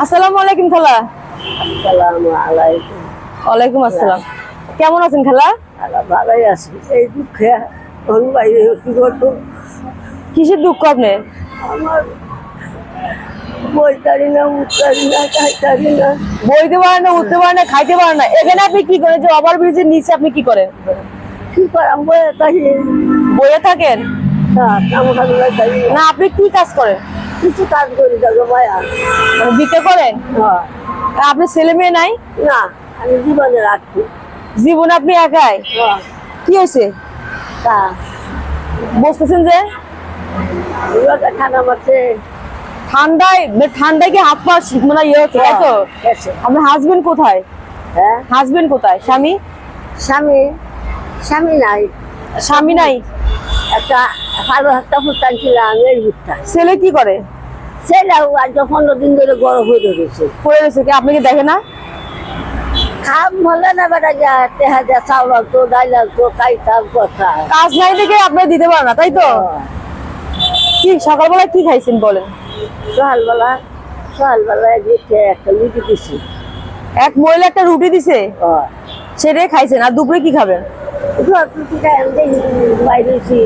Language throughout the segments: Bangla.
আসসালামু আলাইকুম খালা। আসসালামু আলাইকুম। ওয়ালাইকুম আসসালাম। কেমন আছেন খালা? ভালোই আছি। এই দুঃখে ওর বাইরে কি কিসের দুঃখ আপনার আমার না না না বইতে পারেন না উঠতে পারেন না খাইতে পারেন না। এখানে আপনি কি করেন? যে ওভার ব্রিজের নিচে আপনি কি করেন? কি বইয়ে থাকি। বইয়ে থাকেন? না আপনি কি কাজ করেন? কিছু কাজ করি মায়া মানে বিক্রি করেন হ্যাঁ। আপনার ছেলে মেয়ে নাই? না আমি জীবনে রাখছি জীবনে আপনি একাই? হ্যাঁ। কি হয়েছে? তা বসতেছেন যে? ঠান্ডা মারছে। ঠান্ডায় মানে ঠান্ডায় কি হাত পা মানে ইয়ে হচ্ছে তাই তো আপনার হাজবেন্ড কোথায়? হ্যাঁ? হাজবেন্ড কোথায়? স্বামী? স্বামী স্বামী নাই। স্বামী নাই? একটা ভালো একটা ফুটান ছিলাম এই ছেলে কি করে? সেটাও আজ পনেরো দিন ধরে গরম হয়ে গেছে পড়ে রয়েছে কি? আপনি কি দেখে না? হলে না বেটা যা তেহা যা চাউল ডাইল তো খাইতাম কথা। কাজ নাই দেখে আপনি দিতে পারেন না তাই তো? কি সকালবেলা কি খাইছেন বলেন? সকালবেলা সকালবেলা গেছে একটা দিছি। এক মহিলা একটা রুটি দিছে? সেটাই খাইছেন আর দুপুরে কি খাবেন? দুধ রুটি খাই আমি দেখি বাইরেছি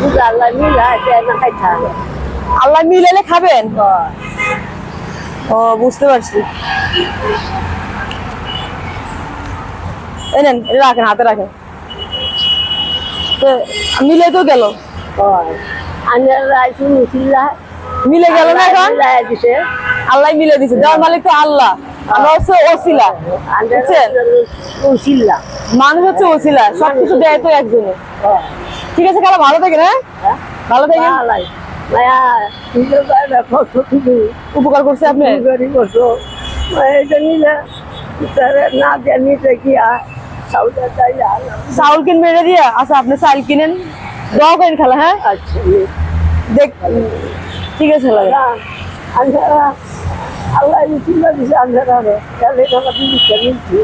দুধ আল্লাহ মিলা দেয় না খাইতাম আল্লাহ মিলালে খাবেন? ও, বুঝতে পারছি। এই নেন এটা রাখেন, হাতে রাখেন। মিলে তো গেল। মিলে গেল না এখন? আল্লাহ মিলে দিছে, দেওয়ার মালিক তো আল্লাহ। হচ্ছে মানুষ হচ্ছে ওসিলা, সবকিছু দেয় তো একজনে। ঠিক আছে খালা ভালো থাকেন হ্যাঁ হ্যাঁ? ভালো থাকেন। উপকার করছে আপনি? গরি বসো এটা না নিতে গিয়া চাউল কিনবে এটা দিয়ে? আচ্ছা আপনি চাল কিনেন। দোয়া করেন খালা হ্যাঁ? আচ্ছা দেখ ঠিক আছে দিচ্ছে নিচ্ছি।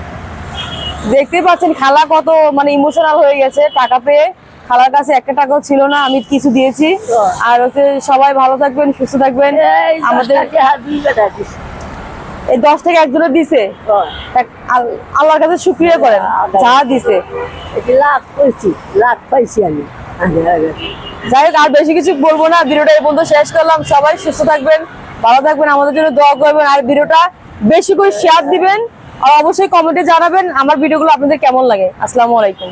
পাচ্ছেন খালা কত মানে ইমোশনাল হয়ে গেছে টাকা পেয়ে। খালার কাছে একটা টাকাও ছিল না আমি কিছু দিয়েছি। আর হচ্ছে সবাই ভালো থাকবেন সুস্থ থাকবেন। আমাদের এই দশ থেকে একজনের দিছে আল্লাহর কাছে শুক্রিয়া করেন যা দিছে। এটি পাইছি লাখ পাইছি আমি। যাই হোক আর বেশি কিছু বলব না ভিডিওটা এই পর্যন্ত শেষ করলাম। সবাই সুস্থ থাকবেন ভালো থাকবেন আমাদের জন্য দোয়া করবেন। আর ভিডিওটা বেশি করে শেয়ার দিবেন আর অবশ্যই কমেন্টে জানাবেন আমার ভিডিওগুলো আপনাদের কেমন লাগে। আসসালামু আলাইকুম।